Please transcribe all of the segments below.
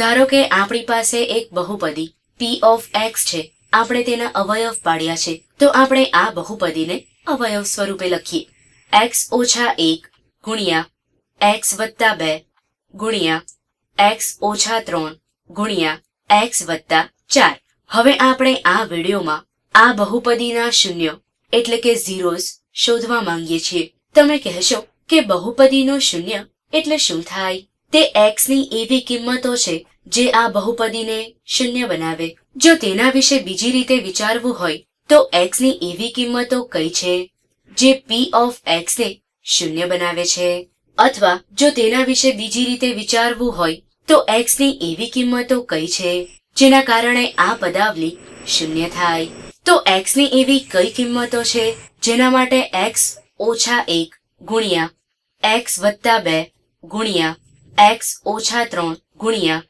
ધારો કે આપણી પાસે એક બહુપદી પી ઓફ એક્સ છે, આપણે તેના અવયવ પાડ્યા છે, તો આપણે આ બહુપદીને અવયવ સ્વરૂપે લખીએ. એક્સ ઓછા એક ગુણ્યા એક્સ વત્તા બે ગુણ્યા એક્સ ઓછા ત્રણ ગુણ્યા એક્સ વત્તા ચાર. હવે આપણે આ વિડીયોમાં આ બહુપદીના શૂન્ય એટલે કે ઝીરોઝ શોધવા માંગીએ છીએ. તમે કહેશો કે બહુપદીનું શૂન્ય એટલે શું થાય? તે એક્સની એવી કિંમતો છે જે આ બહુપદીને શૂન્ય બનાવે. જો તેના વિશે બીજી રીતે વિચારવું હોય, તો એક્સની એવી કિંમતો કઈ છે? જે પી ઓફ એક્સ ને શૂન્ય બનાવે છે. અથવા જો તેના વિશે બીજી રીતે વિચારવું હોય, તો એક્સની એવી કિંમતો કઈ છે? જેના કારણે આ પદાવલી શૂન્ય થાય. તો એક્સની એવી કઈ કિંમતો છે? જેના માટે એક્સ ઓછા એક ગુણ્યા એક્સ વત્તા બે ગુણ્યા x ઓછા ત્રણ ગુણ્યા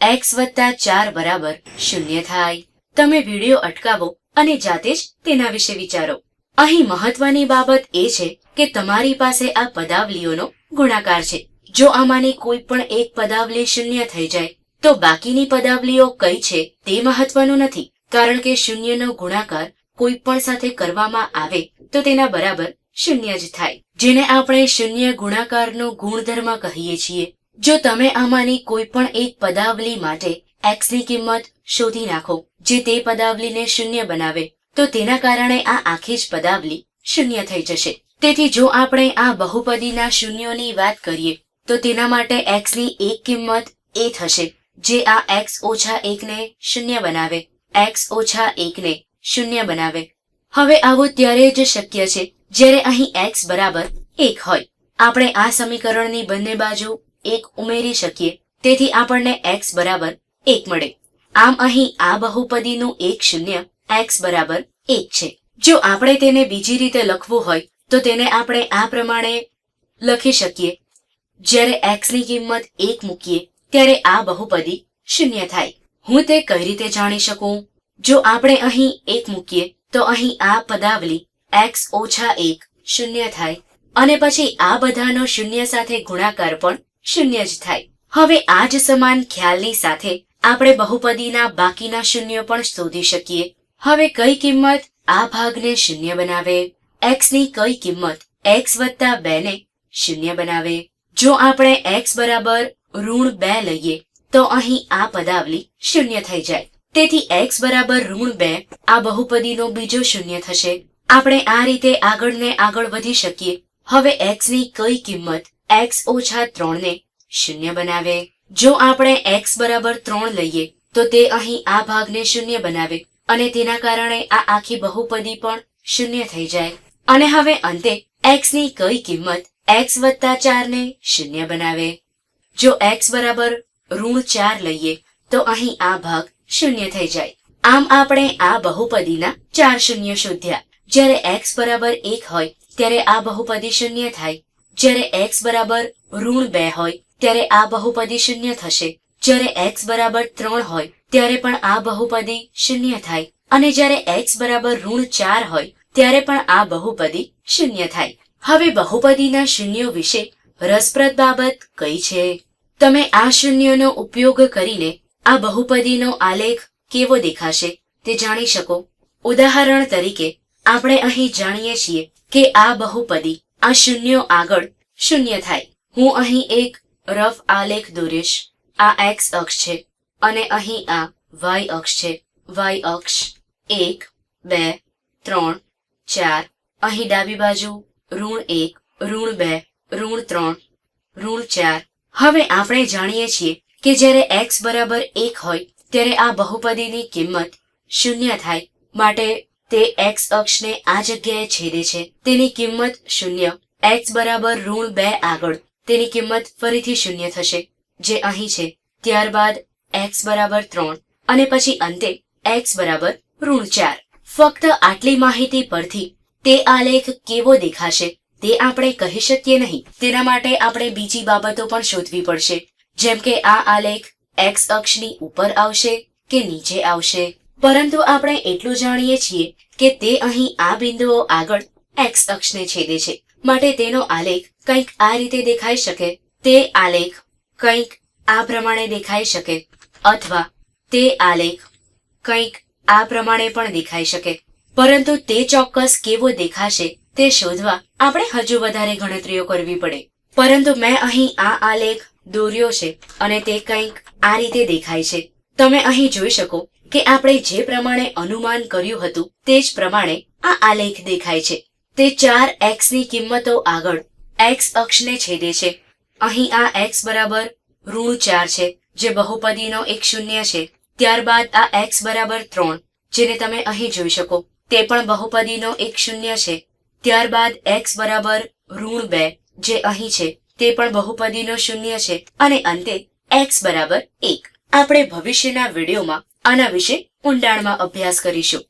એક્સ વત્તા ચાર બરાબર શૂન્ય થાય. તમે વીડિયો અટકાવો અને જાતે જ તેના વિશે વિચારો. અહીં મહત્વની બાબત એ છે કે તમારી પાસે આ પદાવલીઓનો ગુણાકાર છે. જો આમાંની કોઈ પણ એક પદાવલી શૂન્ય થઈ જાય, તો બાકીની પદાવલીઓ કઈ છે તે મહત્વનું નથી. કારણ કે શૂન્યનો ગુણાકાર કોઈ પણ સાથે કરવામાં આવે, તો તેના બરાબર શૂન્ય જ થાય. જેને આપણે શૂન્ય ગુણાકારનો ગુણધર્મ કહીએ છીએ જો તમે આમાંની કોઈ પણ એક પદાવલી માટે એક્સની કિંમત શોધી નાખો, જે તે પદાવલીને શૂન્ય બનાવે, તો તેના કારણે આ આખી જ પદાવલી શૂન્ય થઈ જશે. તેથી જો આપણે આ બહુપદીના શૂન્યોની વાત કરીએ, તો તેના માટે એક્સની એક કિંમત એ થશે, જે આ એક્સ ઓછા એકને શૂન્ય બનાવે એક્સ ઓછા એકને શૂન્ય બનાવે. હવે આવું ત્યારે જ શક્ય છે, જ્યારે અહીં એક્સ બરાબર એક હોય. આપણે આ સમીકરણની બંને બાજુ એક ઉમેરી શકીએ. તેથી આપણને એક્સ બરાબર એક મળે. આમ અહીં આ બહુપદીનું એક શૂન્ય એક્સ બરાબર એક છે. જો આપણે તેને બીજી રીતે લખવું હોય, તો તેને આપણે આ પ્રમાણે લખી શકીએ. જ્યારે એક્સની કિંમત એક મૂકીએ, ત્યારે આ બહુપદી શૂન્ય થાય. હું તે કઈ રીતે જાણી શકું? જો આપણે અહીં એક મૂકીએ, તો અહીં આ પદાવલી એક્સ ઓછા એક શૂન્ય થાય. અને પછી આ બધાનો શૂન્ય સાથે ગુણાકાર પણ શૂન્ય જ થાય. હવે આ જ સમાન ખ્યાલની સાથે આપણે બહુપદીના બાકીના શૂન્ય પણ શોધી શકીએ. હવે કઈ કિંમત આ ભાગને શૂન્ય બનાવે? એક્સની કઈ કિંમત એક્સ વત્તા બે ને શૂન્ય બનાવે? જો આપણે એક્સ બરાબર ઋણ બે લઈએ, તો અહીં આ પદાવલી શૂન્ય થઈ જાય. તેથી એક્સ બરાબર ઋણ બે આ બહુપદીનો બીજો શૂન્ય થશે. આપણે આ રીતે આગળ ને આગળ વધી શકીએ. હવે એક્સની કઈ કિંમત x ઓછા ત્રણ ને શૂન્ય બનાવે. જો આપણે એક્સ બરાબર ત્રણ લઈએ, તો તે અહીં આ ભાગને શૂન્ય બનાવે અને તેના કારણે આ આખી બહુપદી પણ શૂન્ય થઈ જાય. અને હવે અંતે એક્સની કઈ કિંમત એક્સ વત્તા ચાર ને શૂન્ય બનાવે. જો એક્સ બરાબર ઋણ ચાર લઈએ, તો અહીં આ ભાગ શૂન્ય થઈ જાય. આમ આપણે આ બહુપદીના ચાર શૂન્ય શોધ્યા. જ્યારે એક્સ બરાબર એક હોય, ત્યારે આ બહુપદી શૂન્ય થાય. જ્યારે એક્સ બરાબર ઋણ બે હોય, ત્યારે આ બહુપદી શૂન્ય થશે. જ્યારે એક્સ બરાબર ત્રણ હોય, ત્યારે પણ આ બહુપદી શૂન્ય થાય. અને જ્યારે એક્સ બરાબર ઋણ ચાર હોય, ત્યારે પણ આ બહુપદી શૂન્ય થાય. હવે બહુપદીના શૂન્યો વિશે રસપ્રદ બાબત કઈ છે? તમે આ શૂન્યનો ઉપયોગ કરીને આ બહુપદીનો આલેખ કેવો દેખાશે તે જાણી શકો. ઉદાહરણ તરીકે, આપણે અહીં જાણીએ છીએ કે આ બહુપદી આ શૂન્યો આગળ શૂન્ય થાય. હું અહીં એક રફ આલેખ દોરીશ. આ એક્સ અક્ષ છે અને અહીં આ વાય અક્ષ છે. વાય અક્ષ એક, બે, ત્રણ, ચાર. અહીં ડાબી બાજુ ઋણ એક, ઋણ બે, ઋણ ત્રણ, ઋણ ચાર. હવે આપણે જાણીએ છીએ કે જ્યારે એક્સ બરાબર એક હોય, ત્યારે આ બહુપદીની કિંમત શૂન્ય થાય. માટે તે એક્સ અક્ષને આ જગ્યાએ છેદે છે. તેની કિંમત શૂન્ય. એક્સ બરાબર ઋણ બે આગળ. તેની કિંમત ફરીથી શૂન્ય થશે. જે અહીં છે. ત્યારબાદ એક્સ બરાબર ત્રણ. અને પછી અંતે એક્સ બરાબર ઋણ ચાર. ફક્ત આટલી માહિતી પરથી તે આલેખ કેવો દેખાશે તે આપણે કહી શકીએ નહીં. તેના માટે આપણે બીજી બાબતો પણ શોધવી પડશે. જેમ કે આ આલેખ એક્સ અક્ષની ઉપર આવશે કે નીચે આવશે. પરંતુ આપણે એટલું જાણીએ છીએ કે તે અહીં આ બિંદુઓ આગળ એક્સ અક્ષને છેદે છે. માટે તેનો આલેખ કંઈક આ રીતે દેખાઈ શકે. તે આલેખ કંઈક આ પ્રમાણે દેખાઈ શકે. અથવા તે આલેખ કંઈક આ પ્રમાણે પણ દેખાઈ શકે. પરંતુ તે ચોક્કસ કેવો દેખાશે તે શોધવા આપણે હજુ વધારે ગણતરીઓ કરવી પડે. પરંતુ મેં અહીં આ આલેખ દોર્યો છે અને તે કંઈક આ રીતે દેખાય છે. તમે અહીં જોઈ શકો કે આપણે જે પ્રમાણે અનુમાન કર્યું હતું તે જ પ્રમાણે આ આલેખ દેખાય છે. તે ચાર એક્સની કિંમતો આગળ એક્સ અક્ષને છેદે છે. અહીં આ એક્સ બરાબર ઋણ ચાર છે, જે બહુપદીનો એક શૂન્ય છે. ત્યારબાદ આ એક્સ બરાબર ત્રણ, જેને તમે અહીં જોઈ શકો. તે પણ બહુપદીનો એક શૂન્ય છે. ત્યારબાદ એક્સ બરાબર ઋણ બે, જે અહીં છે, તે પણ બહુપદીનો શૂન્ય છે. અને અંતે એક્સ બરાબર એક. આપણે ભવિષ્યના વિડીયોમાં આના વિશે ઊંડાણમાં અભ્યાસ કરીશું.